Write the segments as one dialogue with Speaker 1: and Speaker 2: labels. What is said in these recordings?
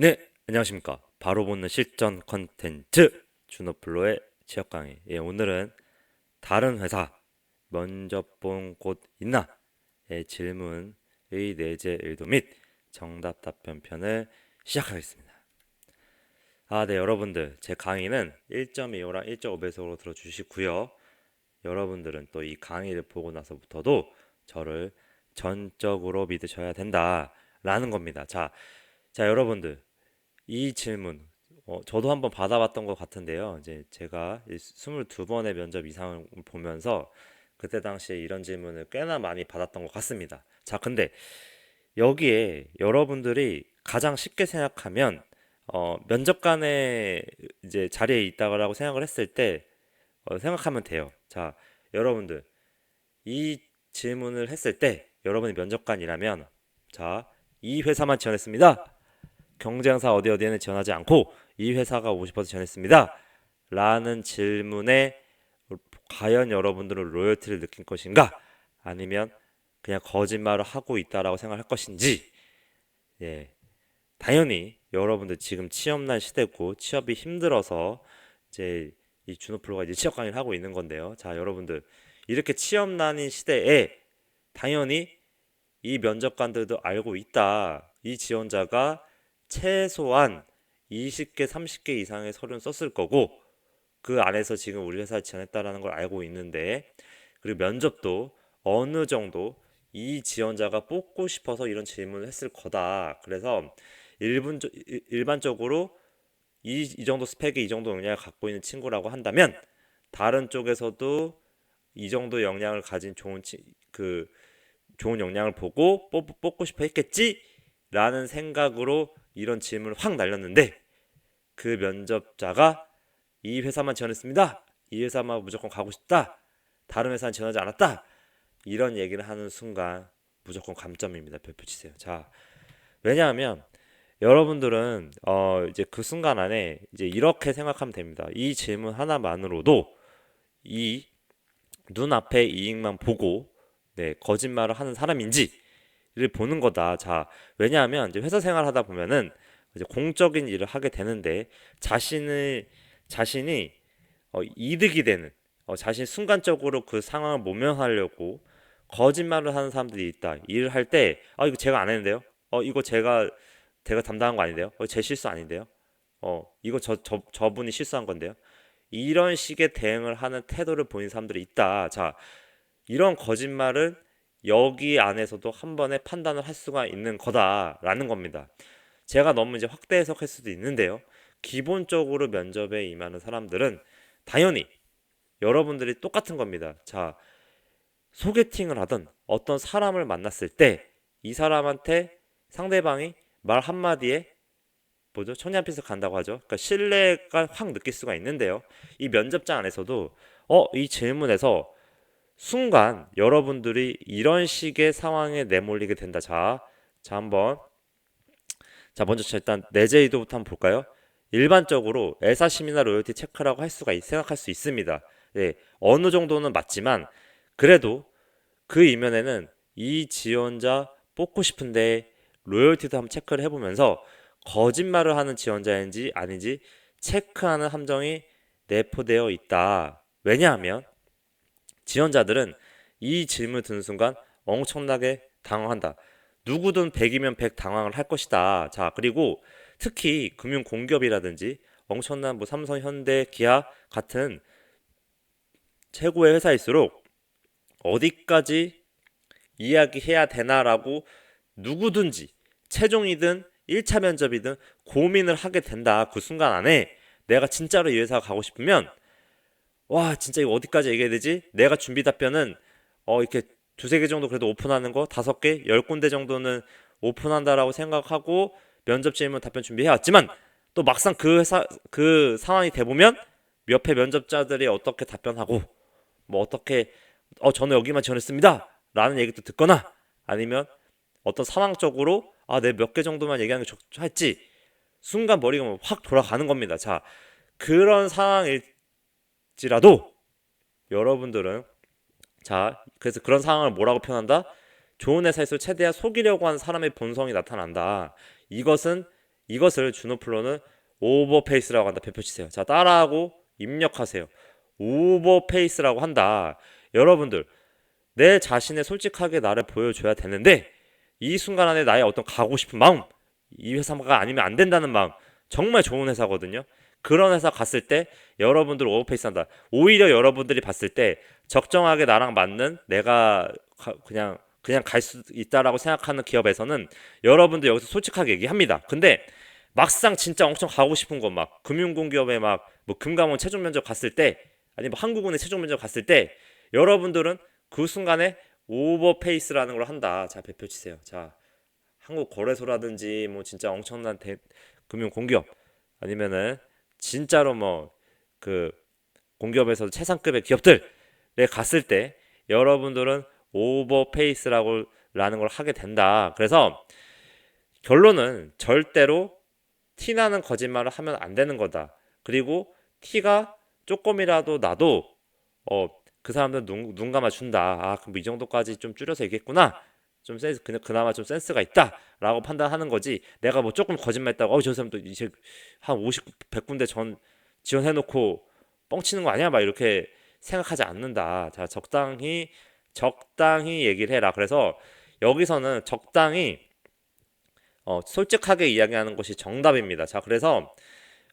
Speaker 1: 네, 안녕하십니까. 바로 보는 실전 컨텐츠 준호플로의 취업 강의. 예, 오늘은 다른 회사 면접 본 곳 있나? 의 질문의 내재 일도 및 정답 답변 편을 시작하겠습니다. 아, 네, 여러분들. 제 강의는 1.25랑 1.5배속으로 들어주시고요. 여러분들은 또 이 강의를 보고 나서부터도 저를 전적으로 믿으셔야 된다라는 겁니다. 자, 자, 여러분들. 이 질문, 어, 저도 한번 받아봤던 것 같은데요. 이제 제가 22번의 면접 이상을 보면서 그때 당시에 이런 질문을 꽤나 많이 받았던 것 같습니다. 자, 근데 여기에 여러분들이 가장 쉽게 생각하면 어, 면접관의 이제 자리에 있다고 생각을 했을 때 어, 생각하면 돼요. 자, 여러분들 이 질문을 했을 때 여러분이 면접관이라면 자, 이 회사만 지원했습니다. 경쟁사 어디 어디에는 지원하지 않고 이 회사가 오고 싶어서 지원했습니다. 라는 질문에 과연 여러분들은 로열티를 느낀 것인가? 아니면 그냥 거짓말을 하고 있다라고 생각할 것인지 예. 당연히 여러분들 지금 취업난 시대고 취업이 힘들어서 이제 이 준호플로가 이제 취업 강의를 하고 있는 건데요. 자, 여러분들 이렇게 취업난인 시대에 당연히 이 면접관들도 알고 있다. 이 지원자가 최소한 20개, 30개 이상의 서류는 썼을 거고 그 안에서 지금 우리 회사에 지원했다라는 걸 알고 있는데 그리고 면접도 어느 정도 이 지원자가 뽑고 싶어서 이런 질문을 했을 거다. 그래서 일분, 일반적으로 이, 이 정도 스펙이 이 정도 역량을 갖고 있는 친구라고 한다면 다른 쪽에서도 이 정도 역량을 가진 좋은 치, 그 좋은 역량을 보고 뽑, 뽑고 싶어 했겠지라는 생각으로 이런 질문을 확 날렸는데 그 면접자가 이 회사만 지원했습니다. 이 회사만 무조건 가고 싶다. 다른 회사는 지원하지 않았다. 이런 얘기를 하는 순간 무조건 감점입니다. 별표 치세요. 자, 왜냐하면 여러분들은 어 이제 그 순간 안에 이제 이렇게 생각하면 됩니다. 이 질문 하나만으로도 이 눈앞의 이익만 보고 네, 거짓말을 하는 사람인지 를 보는 거다. 자, 왜냐하면 이제 회사 생활 하다 보면은 이제 공적인 일을 하게 되는데 자신을 자신이 어, 이득이 되는 어, 자신 순간적으로 그 상황을 모면하려고 거짓말을 하는 사람들이 있다. 일을 할 때, 아, 이거 제가 안 했는데요? 어, 이거 제가, 제가 담당한 거 아닌데요? 어, 제 실수 아닌데요? 어, 이거 저, 저, 저분이 실수한 건데요? 이런 식의 대응을 하는 태도를 보인 사람들이 있다. 자, 이런 거짓말은 여기 안에서도 한 번에 판단을 할 수가 있는 거다라는 겁니다. 제가 너무 이제 확대 해석할 수도 있는데요. 기본적으로 면접에 임하는 사람들은 당연히 여러분들이 똑같은 겁니다. 자, 소개팅을 하든 어떤 사람을 만났을 때 이 사람한테 상대방이 말 한마디에 뭐죠? 천냥빛을 간다고 하죠. 그러니까 신뢰가 확 느낄 수가 있는데요. 이 면접장 안에서도 어, 이 질문에서 순간 여러분들이 이런 식의 상황에 내몰리게 된다. 자, 자 한번 자 먼저 일단 내재이도부터 한번 볼까요? 일반적으로 애사심이나 로열티 체크라고 할 수가 생각할 수 있습니다. 예, 어느 정도는 맞지만 그래도 그 이면에는 이 지원자 뽑고 싶은데 로열티도 한번 체크를 해보면서 거짓말을 하는 지원자인지 아닌지 체크하는 함정이 내포되어 있다. 왜냐하면 지원자들은 이 질문 듣는 순간 엄청나게 당황한다. 누구든 100이면 100 당황을 할 것이다. 자, 그리고 특히 금융 공기업이라든지 엄청난 뭐 삼성, 현대, 기아 같은 최고의 회사일수록 어디까지 이야기해야 되나라고 누구든지 최종이든 1차 면접이든 고민을 하게 된다. 그 순간 안에 내가 진짜로 이 회사 가고 싶으면 와 진짜 이거 어디까지 얘기해야 되지? 내가 준비 답변은 어 이렇게 두세 개 정도 그래도 오픈하는 거 다섯 개, 열 군데 정도는 오픈한다라고 생각하고 면접 질문 답변 준비해 왔지만 또 막상 그 회사 그 상황이 돼 보면 옆에 면접자들이 어떻게 답변하고 뭐 어떻게 어 저는 여기만 지원했습니다 라는 얘기도 듣거나 아니면 어떤 상황적으로 아 내 몇 개 정도만 얘기하는 게 좋겠지 순간 머리가 뭐확 돌아가는 겁니다 자 그런 상황일 지라도 여러분들은 자 그래서 그런 상황을 뭐라고 표현한다? 좋은 회사에서 최대한 속이려고 하는 사람의 본성이 나타난다. 이것은 이것을 준호플로는 오버페이스라고 한다. 배표치세요. 자, 따라하고 입력하세요. 오버페이스라고 한다. 여러분들, 내 자신의 솔직하게 나를 보여줘야 되는데 이 순간 안에 나의 어떤 가고 싶은 마음, 이 회사가 아니면 안 된다는 마음, 정말 좋은 회사거든요. 그런 회사 갔을 때 여러분들 오버페이스 한다. 오히려 여러분들이 봤을 때 적정하게 나랑 맞는 내가 가- 그냥 그냥 갈 수 있다라고 생각하는 기업에서는 여러분들 여기서 솔직하게 얘기합니다. 근데 막상 진짜 엄청 가고 싶은 거 막 금융공기업에 막 뭐 금감원 최종 면접 갔을 때 아니 뭐 한국은행 최종 면접 갔을 때 여러분들은 그 순간에 오버페이스라는 걸 한다. 자, 배표 치세요. 자, 한국 거래소라든지 뭐 진짜 엄청난 대, 금융 공기업 아니면은 진짜로 뭐 그 공기업에서 최상급의 기업들에 갔을 때 여러분들은 오버페이스라고 라는 걸 하게 된다. 그래서 결론은 절대로 티나는 거짓말을 하면 안 되는 거다. 그리고 티가 조금이라도 나도 어 그 사람들 눈, 눈 감아 준다. 아 그럼 이 정도까지 좀 줄여서 얘기했구나. 좀 센스 그냥 그나마 좀 센스가 있다라고 판단하는 거지. 내가 뭐 조금 거짓말했다고 어저 사람 또 이제 한 50, 100군데 전 지원해놓고 뻥치는 거 아니야? 막 이렇게 생각하지 않는다. 자 적당히 적당히 얘기를 해라. 그래서 여기서는 적당히 어, 솔직하게 이야기하는 것이 정답입니다. 자 그래서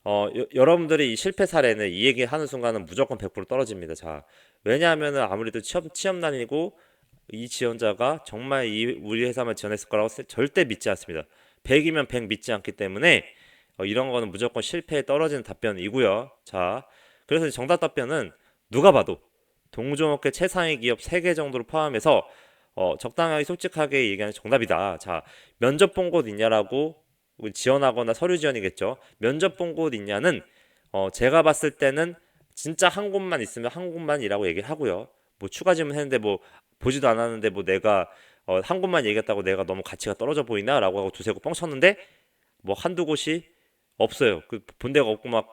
Speaker 1: 어, 여, 여러분들이 이 실패 사례는 이 얘기 하는 순간은 무조건 100% 떨어집니다. 자, 왜냐하면은 아무래도 취업, 취업난이고 이 지원자가 정말 이 우리 회사만 지원했을 거라고 세- 절대 믿지 않습니다. 100이면 100 믿지 않기 때문에 어, 이런 거는 무조건 실패에 떨어지는 답변이고요. 자, 그래서 정답 답변은 누가 봐도 동종업계 최상위 기업 3개 정도를 포함해서 어, 적당하게 솔직하게 얘기하는 정답이다. 자, 면접 본 곳 있냐라고 지원하거나 서류 지원이겠죠. 면접 본 곳 있냐는 어, 제가 봤을 때는 진짜 한 곳만 있으면 한 곳만이라고 얘기를 하고요. 뭐 추가 질문했는데 뭐 보지도 않았는데 뭐 내가 어, 한 곳만 얘기했다고 내가 너무 가치가 떨어져 보이나라고 하고 두세 곳 뻥쳤는데 뭐 한두 곳이 없어요. 그 본 데가 없고 막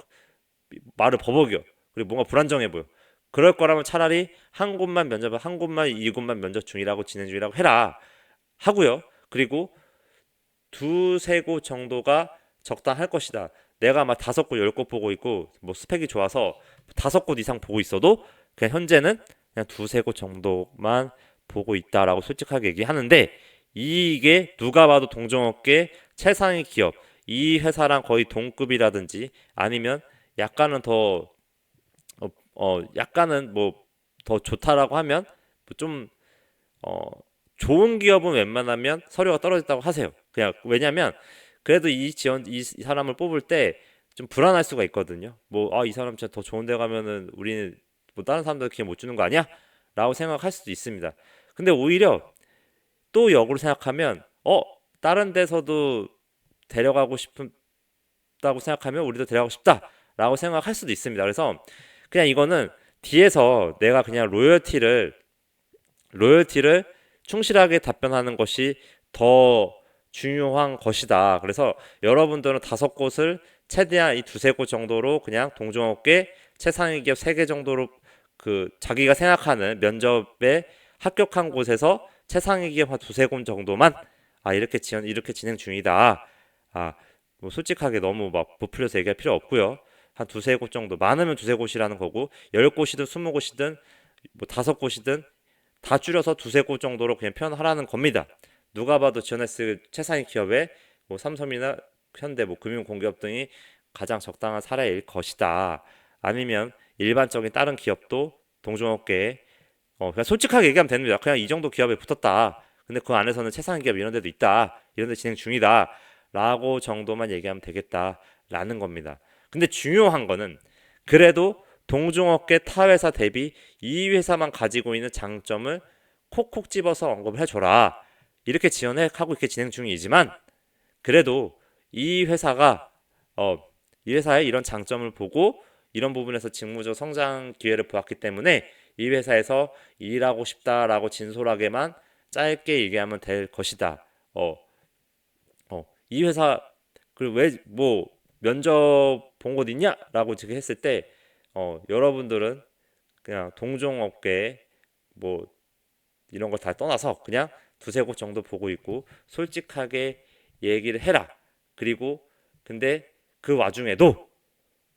Speaker 1: 말을 버벅여. 그리고 뭔가 불안정해 보여. 그럴 거라면 차라리 한 곳만 면접을 한 곳만 이 곳만 면접 중이라고 진행 중이라고 해라 하고요. 그리고 두세 곳 정도가 적당할 것이다. 내가 막 다섯 곳, 열 곳 보고 있고 뭐 스펙이 좋아서 다섯 곳 이상 보고 있어도 그냥 현재는 그냥 두세 곳 정도만 보고 있다라고 솔직하게 얘기하는데 이게 누가 봐도 동종업계 최상위 기업 이 회사랑 거의 동급이라든지 아니면 약간은 더 어, 어, 약간은 뭐 더 좋다라고 하면 좀 어, 좋은 기업은 웬만하면 서류가 떨어졌다고 하세요. 그냥 왜냐면 그래도 이 지원 이 사람을 뽑을 때 좀 불안할 수가 있거든요. 뭐 아 이 사람 진짜 더 좋은 데 가면은 우리는 뭐 다른 사람들 그냥 못 주는 거 아니야? 라고 생각할 수도 있습니다. 근데 오히려 또 역으로 생각하면 어 다른 데서도 데려가고 싶다고 생각하면 우리도 데려가고 싶다라고 생각할 수도 있습니다. 그래서 그냥 이거는 뒤에서 내가 그냥 로열티를 로열티를 충실하게 답변하는 것이 더 중요한 것이다. 그래서 여러분들은 다섯 곳을 최대한 이 두세 곳 정도로 그냥 동종업계 최상위 기업 세 개 정도로 그 자기가 생각하는 면접에 합격한 곳에서 최상위 기업 한 두세 곳 정도만 아 이렇게 지원 이렇게 진행 중이다. 아 뭐 솔직하게 너무 막 부풀려서 얘기할 필요 없고요. 한 두세 곳 정도 많으면 두세 곳이라는 거고 열 곳이든 스무 곳이든 뭐 다섯 곳이든 다 줄여서 두세 곳 정도로 그냥 표현하라는 겁니다. 누가 봐도 지원했을 최상위 기업에 뭐 삼성이나 현대 뭐 금융공기업 등이 가장 적당한 사례일 것이다. 아니면 일반적인 다른 기업도 동종업계에 어 그냥 솔직하게 얘기하면 됩니다. 그냥 이 정도 기업에 붙었다. 근데 그 안에서는 최상위 기업 이런 데도 있다. 이런 데 진행 중이다. 라고 정도만 얘기하면 되겠다라는 겁니다. 근데 중요한 거는 그래도 동종업계 타 회사 대비 이 회사만 가지고 있는 장점을 콕콕 집어서 언급을 해줘라. 이렇게 지원해 하고 이렇게 진행 중이지만 그래도 이 회사가 어, 이 회사의 이런 장점을 보고 이런 부분에서 직무적 성장 기회를 보았기 때문에 이 회사에서 일하고 싶다라고 진솔하게만 짧게 얘기하면 될 것이다. 어, 어, 이 회사 그리고 왜 뭐 면접 본 곳 있냐?라고 지금 했을 때 어, 여러분들은 그냥 동종업계 뭐 이런 걸 다 떠나서 그냥 두세 곳 정도 보고 있고 솔직하게 얘기를 해라. 그리고 근데 그 와중에도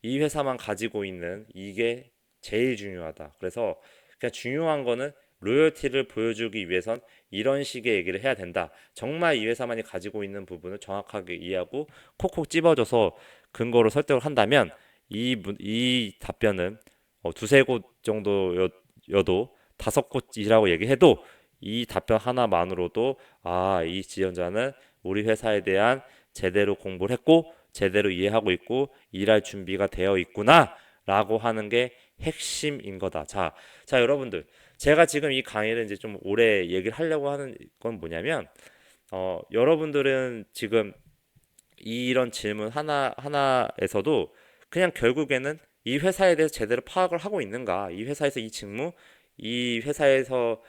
Speaker 1: 이 회사만 가지고 있는 이게 제일 중요하다. 그래서 그냥 중요한 거는 로열티를 보여주기 위해선 이런 식의 얘기를 해야 된다. 정말 이 회사만이 가지고 있는 부분을 정확하게 이해하고 콕콕 집어줘서 근거로 설득을 한다면 이, 문- 이 답변은 어, 두세 곳 정도여도 다섯 곳이라고 얘기해도 이 답변 하나만으로도 아, 이 지원자는 우리 회사에 대한 제대로 공부를 했고 제대로 이해하고 있고 일할 준비가 되어 있구나 라고 하는 게 핵심인 거다. 자, 자, 여러분들. 제가 지금 이 강의를 이제 좀 오래 얘기를 하려고 하는 건 뭐냐면, 어, 여러분들은 지금 이런 질문 하나, 하나에서도 그냥 결국에는 이 회사에 대해서 제대로 파악을 하고 있는가, 이 회사에서 이 직무, 이 회사에서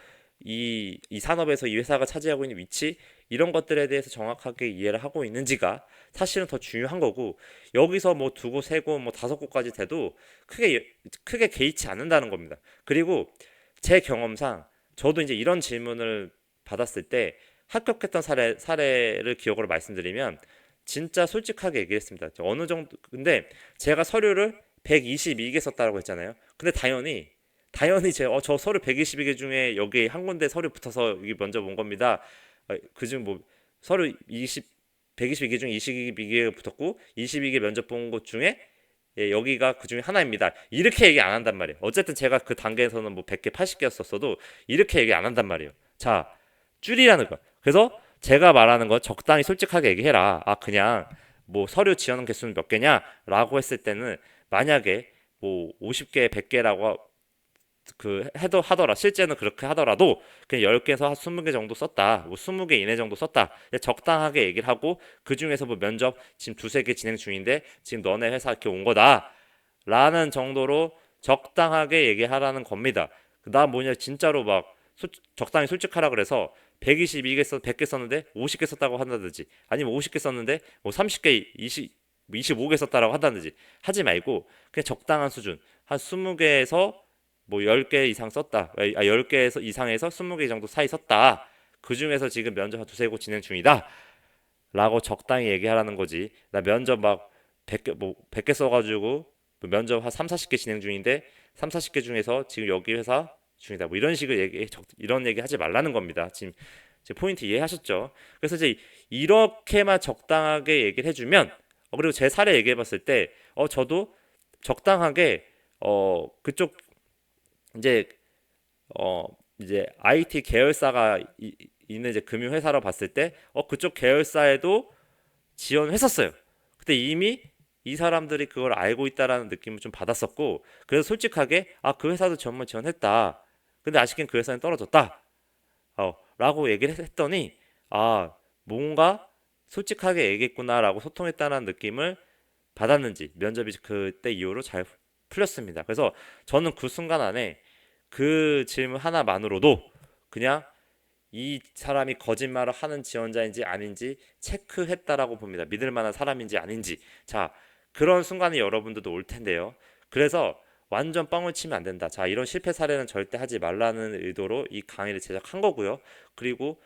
Speaker 1: 이, 이 산업에서 이 회사가 차지하고 있는 위치, 이런 것들에 대해서 정확하게 이해를 하고 있는지가 사실은 더 중요한 거고, 여기서 뭐두 곳, 세 곳, 뭐 다섯 곳까지 돼도 크게, 크게 개의치 않는다는 겁니다. 그리고 제 경험상 저도 이제 이런 질문을 받았을 때 합격했던 사례, 사례를 기억으로 말씀드리면 진짜 솔직하게 얘기했습니다. 저 어느 정도, 근데 제가 서류를 122개 썼다고 했잖아요. 근데 당연히, 당연히 제, 어, 저 서류 122개 중에 여기 한 군데 서류 붙어서 여기 먼저 본 겁니다. 그중 뭐 서류 20, 122개 중에 22개 붙었고 22개 면접 본 곳 중에 예, 여기가 그 중에 하나입니다. 이렇게 얘기 안 한단 말이에요. 어쨌든 제가 그 단계에서는 뭐 100개, 80개였었어도 이렇게 얘기 안 한단 말이에요. 자, 줄이라는 거. 그래서 제가 말하는 건 적당히 솔직하게 얘기해라. 아, 그냥 뭐 서류 지원 개수는 몇 개냐라고 했을 때는 만약에 뭐 50개, 100개라고 그 해도 하더라 실제는 그렇게 하더라도 그냥 10개에서 한 20개 정도 썼다 뭐 20개 이내 정도 썼다. 적당하게 얘기를 하고 그 중에서 뭐 면접 지금 두세 개 진행 중인데 지금 너네 회사 이렇게 온 거다. 라는 정도로 적당하게 얘기하라는 겁니다. 나 뭐냐 진짜로 막 솔- 적당히 솔직하라 그래서 122개 썼 100개 썼는데 50개 썼다고 한다든지 아니면 50개 썼는데 뭐 30개 20 25개 썼다라고 한다든지 하지 말고 그냥 적당한 수준. 한 20개에서 뭐 10개 이상 썼다. 아, 10개 이상에서 20개 정도 사이 썼다. 그 중에서 지금 면접 한 두세 곳 진행 중이다. 라고 적당히 얘기하라는 거지. 나 면접 막 100개, 뭐 100개 써가지고 뭐 면접 한 3, 40개 진행 중인데 3, 40개 중에서 지금 여기 회사 중이다. 뭐 이런 식의 얘기, 적- 이런 얘기 하지 말라는 겁니다. 지금 제 포인트 이해하셨죠? 그래서 이제 이렇게만 적당하게 얘기를 해주면 어, 그리고 제 사례 얘기해 봤을 때 어, 저도 적당하게 어, 그쪽 이제 어 이제 IT 계열사가 이- 있는 이제 금융 회사로 봤을 때 어 그쪽 계열사에도 지원했었어요. 근데 이미 이 사람들이 그걸 알고 있다라는 느낌을 좀 받았었고 그래서 솔직하게 아 그 회사도 정말 지원했다. 근데 아쉽게는 그 회사는 떨어졌다. 어, 라고 얘기를 했더니 아 뭔가 솔직하게 얘기했구나라고 소통했다는 느낌을 받았는지 면접이 그때 이후로 잘 풀렸습니다. 그래서 저는 그 순간 안에 그 질문 하나만으로도 그냥 이 사람이 거짓말을 하는 지원자인지 아닌지 체크했다라고 봅니다. 믿을 만한 사람인지 아닌지. 자, 그런 순간이 여러분들도 올 텐데요. 그래서 완전 뻥을 치면 안 된다. 자, 이런 실패 사례는 절대 하지 말라는 의도로 이 강의를 제작한 거고요. 그리고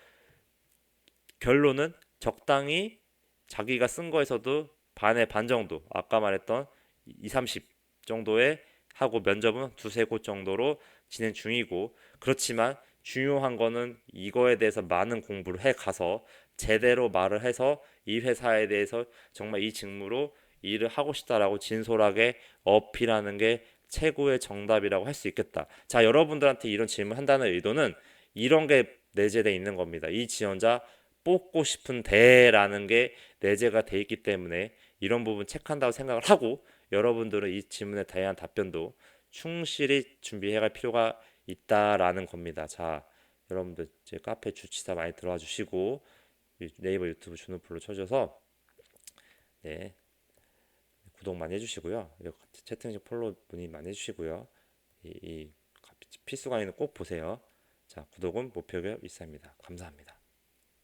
Speaker 1: 결론은 적당히 자기가 쓴 거에서도 반의 반 정도, 아까 말했던 2, 30 정도의 하고 면접은 두세 곳 정도로 진행 중이고 그렇지만 중요한 거는 이거에 대해서 많은 공부를 해 가서 제대로 말을 해서 이 회사에 대해서 정말 이 직무로 일을 하고 싶다라고 진솔하게 어필하는 게 최고의 정답이라고 할 수 있겠다. 자, 여러분들한테 이런 질문 한다는 의도는 이런 게 내재돼 있는 겁니다. 이 지원자 뽑고 싶은데라는 게 내재가 돼 있기 때문에 이런 부분 체크한다고 생각을 하고 여러분들은 이 질문에 대한 답변도 충실히 준비해 갈 필요가 있다라는 겁니다. 자, 여러분들 제 카페 주치사 많이 들어와 주시고 네이버 유튜브 주노플로 쳐줘서 네 구독 많이 해주시고요. 채팅창 폴로 문의 많이 해주시고요. 이, 이 필수 강의는 꼭 보세요. 자, 구독은 목표가 있습니다. 감사합니다.